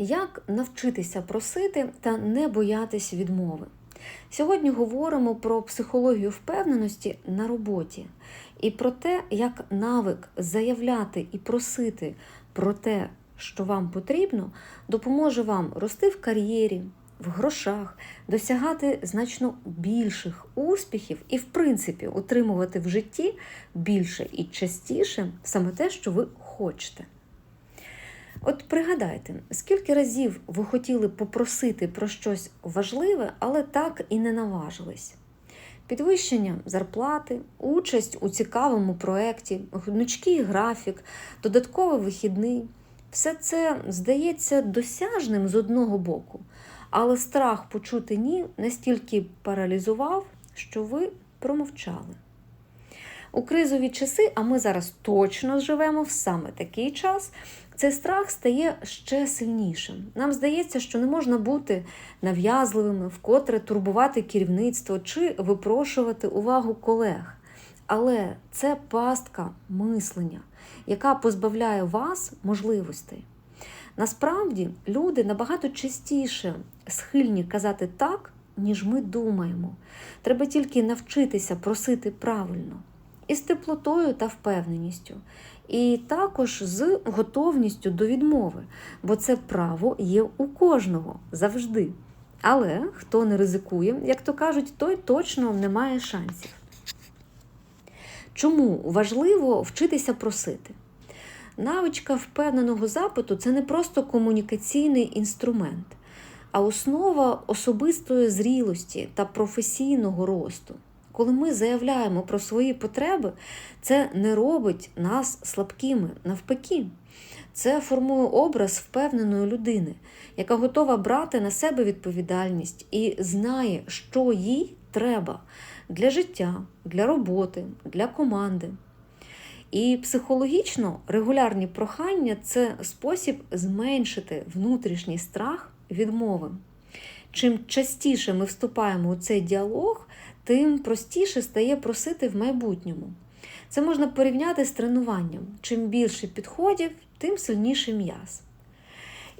Як навчитися просити та не боятись відмови? Сьогодні говоримо про психологію впевненості на роботі і про те, як навик заявляти і просити про те, що вам потрібно, допоможе вам рости в кар'єрі, в грошах, досягати значно більших успіхів і, в принципі, отримувати в житті більше і частіше саме те, що ви хочете. От пригадайте, скільки разів ви хотіли попросити про щось важливе, але так і не наважились. Підвищення зарплати, участь у цікавому проєкті, гнучкий графік, додатковий вихідний все це здається досяжним з одного боку, але страх почути ні настільки паралізував, що ви промовчали. У кризові часи, а ми зараз точно живемо в саме такий час, цей страх стає ще сильнішим. Нам здається, що не можна бути нав'язливими, вкотре турбувати керівництво чи випрошувати увагу колег. Але це пастка мислення, яка позбавляє вас можливостей. Насправді, люди набагато частіше схильні казати так, ніж ми думаємо. Треба тільки навчитися просити правильно із теплотою та впевненістю, і також з готовністю до відмови, бо це право є у кожного завжди. Але хто не ризикує, як то кажуть, той точно не має шансів. Чому важливо вчитися просити? Навичка впевненого запиту це не просто комунікаційний інструмент, а основа особистої зрілості та професійного росту. Коли ми заявляємо про свої потреби, це не робить нас слабкими, навпаки. Це формує образ впевненої людини, яка готова брати на себе відповідальність і знає, що їй треба для життя, для роботи, для команди. І психологічно регулярні прохання це спосіб зменшити внутрішній страх відмови. Чим частіше ми вступаємо у цей діалог, тим простіше стає просити в майбутньому. Це можна порівняти з тренуванням. Чим більше підходів, тим сильніший м'яз.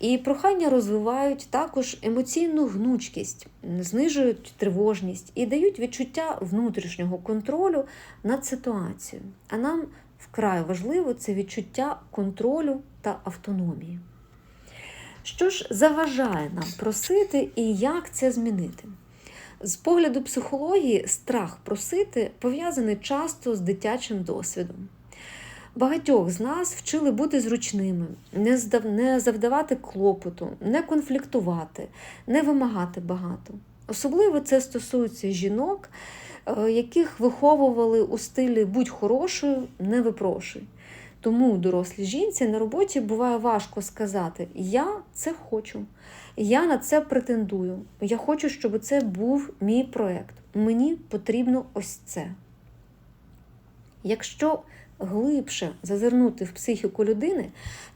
І прохання розвивають також емоційну гнучкість, знижують тривожність і дають відчуття внутрішнього контролю над ситуацією. А нам вкрай важливо це відчуття контролю та автономії. Що ж заважає нам просити і як це змінити? З погляду психології, страх просити пов'язаний часто з дитячим досвідом. Багатьох з нас вчили бути зручними, не завдавати клопоту, не конфліктувати, не вимагати багато. Особливо це стосується жінок, е, яких виховували у стилі будь хорошою, не випрошуй. Тому дорослій жінці на роботі буває важко сказати Я це хочу, я на це претендую. Я хочу, щоб це був мій проєкт. Мені потрібно ось це. Якщо глибше зазирнути в психіку людини,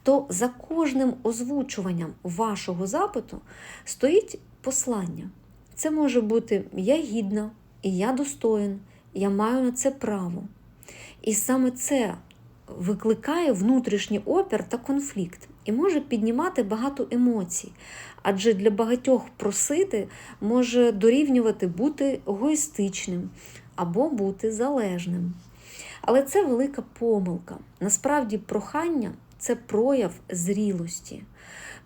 то за кожним озвучуванням вашого запиту стоїть послання. Це може бути я гідна, і я достоин, я маю на це право. І саме це викликає внутрішній опір та конфлікт і може піднімати багато емоцій. Адже для багатьох просити може дорівнювати бути егоїстичним або бути залежним. Але це велика помилка. Насправді, прохання це прояв зрілості.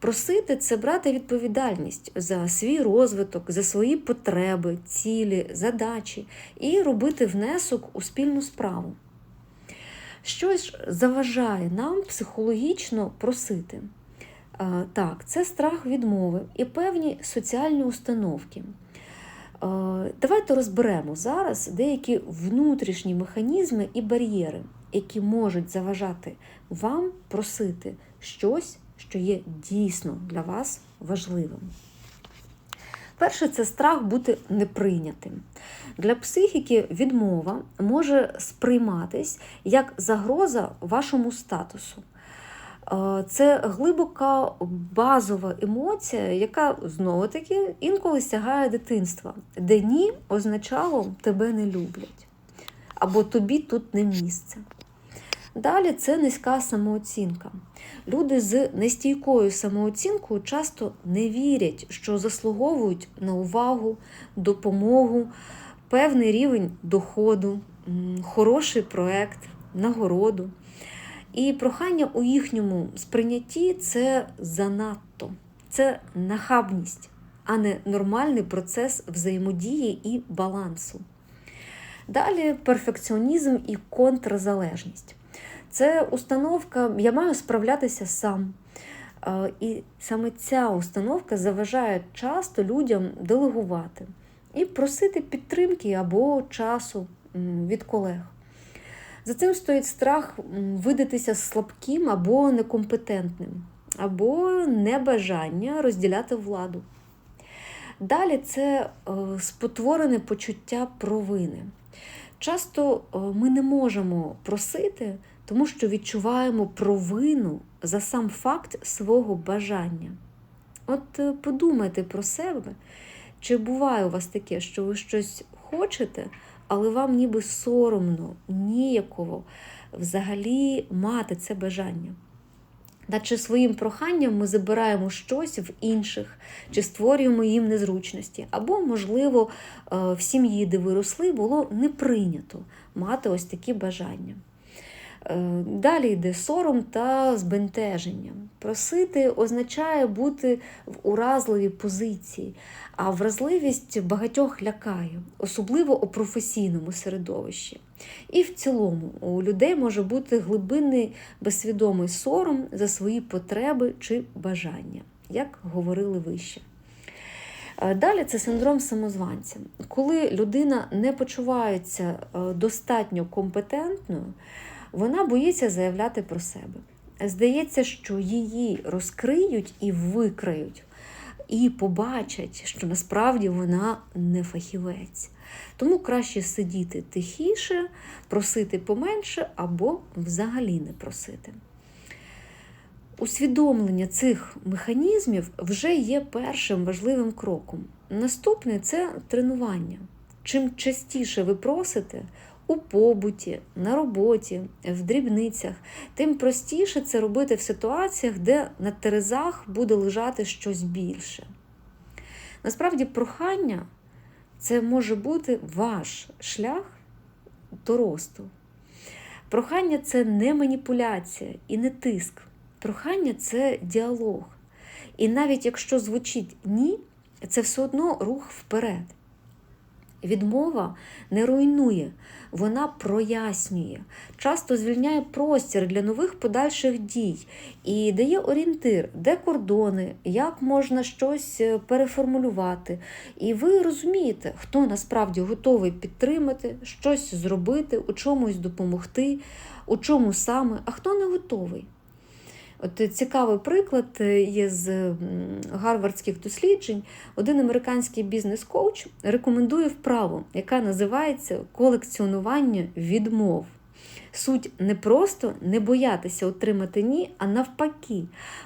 Просити це брати відповідальність за свій розвиток, за свої потреби, цілі, задачі і робити внесок у спільну справу. Щось заважає нам психологічно просити. Так, це страх відмови і певні соціальні установки. Давайте розберемо зараз деякі внутрішні механізми і бар'єри, які можуть заважати вам просити щось, що є дійсно для вас важливим. Перше, це страх бути неприйнятим. Для психіки відмова може сприйматись як загроза вашому статусу. Е, це глибока базова емоція, яка знову-таки інколи сягає дитинства, де ні означало тебе не люблять, або тобі тут не місце. Далі це низька самооцінка. Люди з нестійкою самооцінкою часто не вірять, що заслуговують на увагу, допомогу, певний рівень доходу, хороший проект, нагороду. І прохання у їхньому сприйнятті це занадто, це нахабність, а не нормальний процес взаємодії і балансу. Далі перфекціонізм і контрзалежність. Це установка, я маю справлятися сам. І саме ця установка заважає часто людям делегувати і просити підтримки або часу від колег. За цим стоїть страх видатися слабким або некомпетентним, або небажання розділяти владу. Далі це е, спотворене почуття провини. Часто е, ми не можемо просити, тому що відчуваємо провину за сам факт свого бажання. От е, подумайте про себе, чи буває у вас таке, що ви щось хочете, але вам ніби соромно, ніяково взагалі мати це бажання. Наче своїм проханням ми забираємо щось в інших, чи створюємо їм незручності. Або, можливо, е, в сім'ї, де виросли, було не прийнято мати ось такі бажання. Е, далі йде сором та збентеження. Просити означає бути в уразливій позиції, а вразливість багатьох лякає, особливо у професійному середовищі. І в цілому у людей може бути глибинний безсвідомий сором за свої потреби чи бажання, як говорили вище. Е, далі це синдром самозванця. Коли людина не почувається е, достатньо компетентною, вона боїться заявляти про себе. Здається, що її розкриють і викриють, і побачать, що насправді вона не фахівець. Тому краще сидіти тихіше, просити поменше або взагалі не просити. Усвідомлення цих механізмів вже є першим важливим кроком. Наступне це тренування. Чим частіше ви просите, у побуті, на роботі, в дрібницях, тим простіше це робити в ситуаціях, де на терезах буде лежати щось більше. Насправді, прохання це може бути ваш шлях до росту. Прохання це не маніпуляція і не тиск. Прохання це діалог. І навіть якщо звучить ні, це все одно рух вперед. Відмова не руйнує, вона прояснює, часто звільняє простір для нових подальших дій і дає орієнтир, де кордони, як можна щось е, переформулювати. І ви розумієте, хто насправді готовий підтримати, щось зробити, у чомусь допомогти, у чому саме, а хто не готовий. От Цікавий приклад е, є з гарвардських досліджень. Один американський бізнес-коуч рекомендує вправу, яка називається колекціонування відмов. Суть не просто не боятися отримати ні, а навпаки,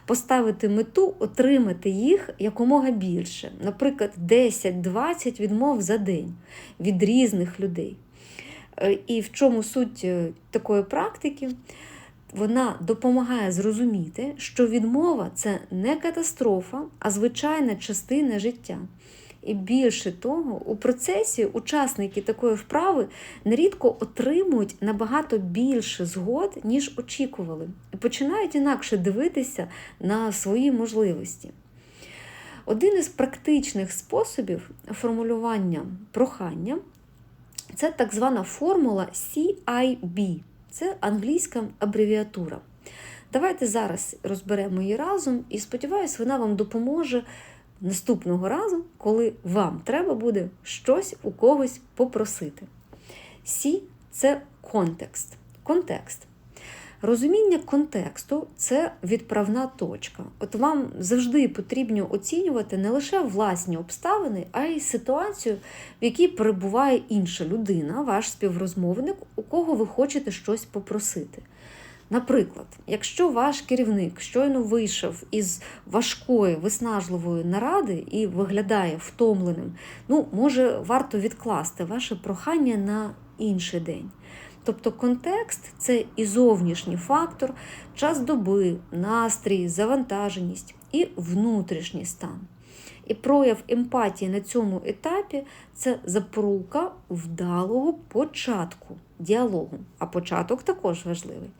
поставити мету, отримати їх якомога більше. Наприклад, 10-20 відмов за день від різних людей. Е, і в чому суть е, такої практики? Вона допомагає зрозуміти, що відмова це не катастрофа, а звичайна частина життя. І більше того, у процесі учасники такої вправи нерідко отримують набагато більше згод, ніж очікували, і починають інакше дивитися на свої можливості. Один із практичних способів формулювання прохання це так звана формула CIB. Це англійська абревіатура. Давайте зараз розберемо її разом і сподіваюся, вона вам допоможе наступного разу, коли вам треба буде щось у когось попросити. Сі це контекст. Контекст. Розуміння контексту це відправна точка. От вам завжди потрібно оцінювати не лише власні обставини, а й ситуацію, в якій перебуває інша людина, ваш співрозмовник, у кого ви хочете щось попросити. Наприклад, якщо ваш керівник щойно вийшов із важкої виснажливої наради і виглядає втомленим, ну, може, варто відкласти ваше прохання на інший день. Тобто контекст це і зовнішній фактор, час доби, настрій, завантаженість і внутрішній стан. І прояв емпатії на цьому етапі це запорука вдалого початку діалогу. А початок також важливий.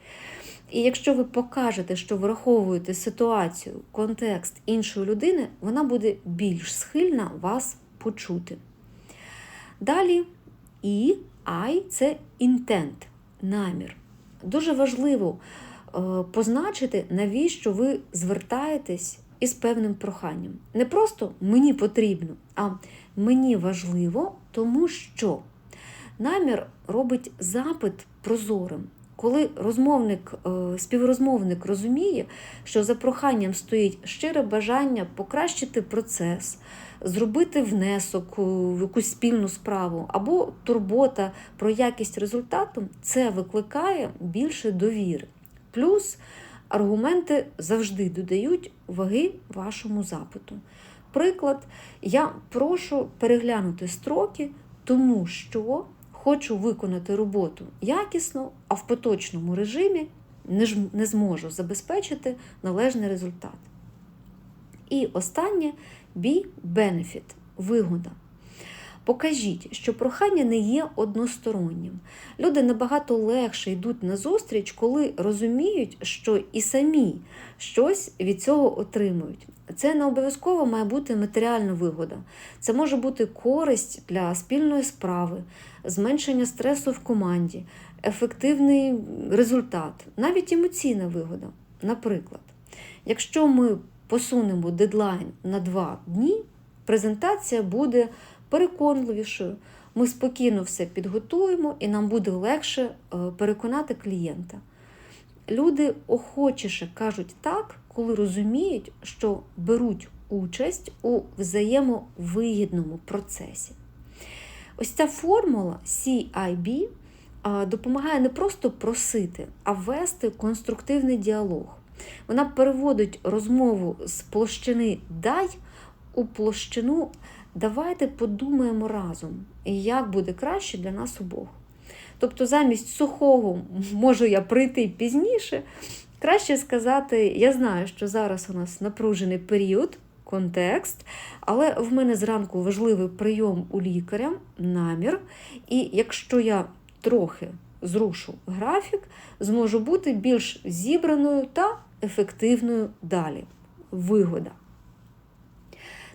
І якщо ви покажете, що враховуєте ситуацію, контекст іншої людини, вона буде більш схильна вас почути. Далі і I це інтент, намір. Дуже важливо е, позначити, навіщо ви звертаєтесь із певним проханням. Не просто мені потрібно, а мені важливо, тому що намір робить запит прозорим. Коли розмовник, е, співрозмовник розуміє, що за проханням стоїть щире бажання покращити процес, зробити внесок в якусь спільну справу або турбота про якість результату, це викликає більше довіри. Плюс аргументи завжди додають ваги вашому запиту. Приклад, я прошу переглянути строки, тому що хочу виконати роботу якісно, а в поточному режимі не зможу забезпечити належний результат. І останнє be benefit вигода. Покажіть, що прохання не є одностороннім. Люди набагато легше йдуть на зустріч, коли розуміють, що і самі щось від цього отримують. Це не обов'язково має бути матеріальна вигода. Це може бути користь для спільної справи, зменшення стресу в команді, ефективний результат, навіть емоційна вигода. Наприклад, якщо ми посунемо дедлайн на два дні, презентація буде переконливішою. Ми спокійно все підготуємо і нам буде легше е, переконати клієнта. Люди охочіше кажуть так, коли розуміють, що беруть участь у взаємовигідному процесі. Ось ця формула CIB допомагає не просто просити, а ввести конструктивний діалог. Вона переводить розмову з площини дай у площину давайте подумаємо разом, як буде краще для нас обох. Тобто, замість сухого можу я прийти пізніше, краще сказати, я знаю, що зараз у нас напружений період, контекст, але в мене зранку важливий прийом у лікаря, намір. І якщо я трохи зрушу графік, зможу бути більш зібраною та ефективною далі. Вигода.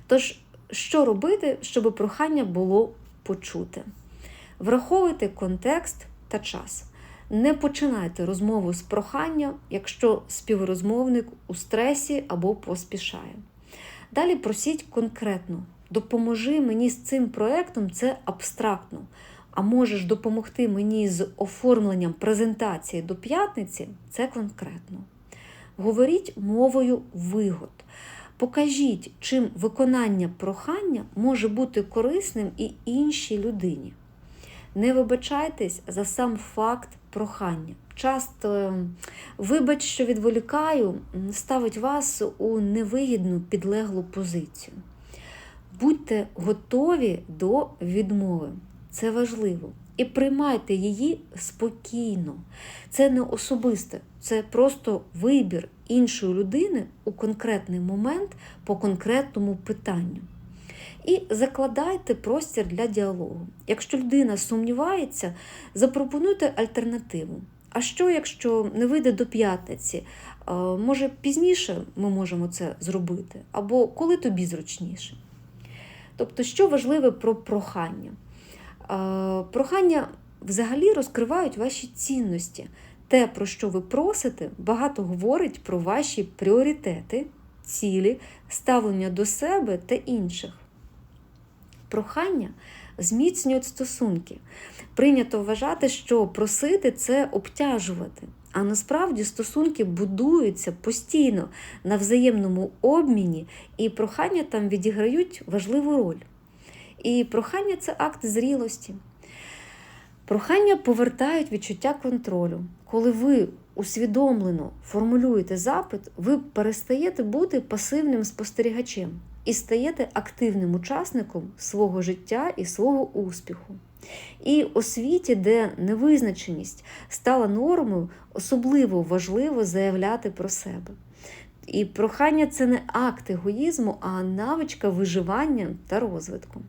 Тож, що робити, щоб прохання було почуте? Враховуйте контекст та час. Не починайте розмову з прохання, якщо співрозмовник у стресі або поспішає. Далі просіть конкретно, допоможи мені з цим проєктом, це абстрактно. А можеш допомогти мені з оформленням презентації до п'ятниці це конкретно. Говоріть мовою вигод. Покажіть, чим виконання прохання може бути корисним і іншій людині. Не вибачайтесь за сам факт прохання. Часто ем, вибач, що відволікаю, ставить вас у невигідну підлеглу позицію. Будьте готові до відмови. Це важливо. І приймайте її спокійно. Це не особисте, це просто вибір іншої людини у конкретний момент по конкретному питанню. І закладайте простір для діалогу. Якщо людина сумнівається, запропонуйте альтернативу. А що, якщо не вийде до п'ятниці? Може, пізніше ми можемо це зробити, або коли тобі зручніше. Тобто, що важливе про прохання? Прохання взагалі розкривають ваші цінності. Те, про що ви просите, багато говорить про ваші пріоритети, цілі, ставлення до себе та інших. Прохання зміцнюють стосунки. Прийнято вважати, що просити це обтяжувати. А насправді стосунки будуються постійно на взаємному обміні, і прохання там відіграють важливу роль. І прохання це акт зрілості. Прохання повертають відчуття контролю. Коли ви усвідомлено формулюєте запит, ви перестаєте бути пасивним спостерігачем і стаєте активним учасником свого життя і свого успіху. І у світі, де невизначеність стала нормою, особливо важливо заявляти про себе. І прохання це не акт егоїзму, а навичка виживання та розвитку.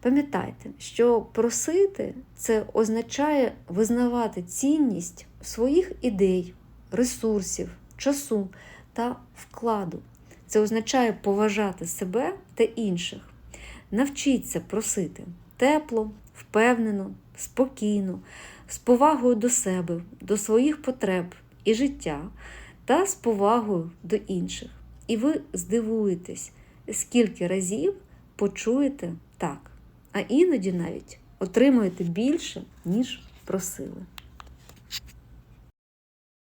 Пам'ятайте, що просити це означає визнавати цінність своїх ідей, ресурсів, часу та вкладу. Це означає поважати себе та інших. Навчіться просити тепло, впевнено, спокійно, з повагою до себе, до своїх потреб і життя та з повагою до інших. І ви здивуєтесь, скільки разів почуєте так, а іноді навіть отримуєте більше, ніж просили.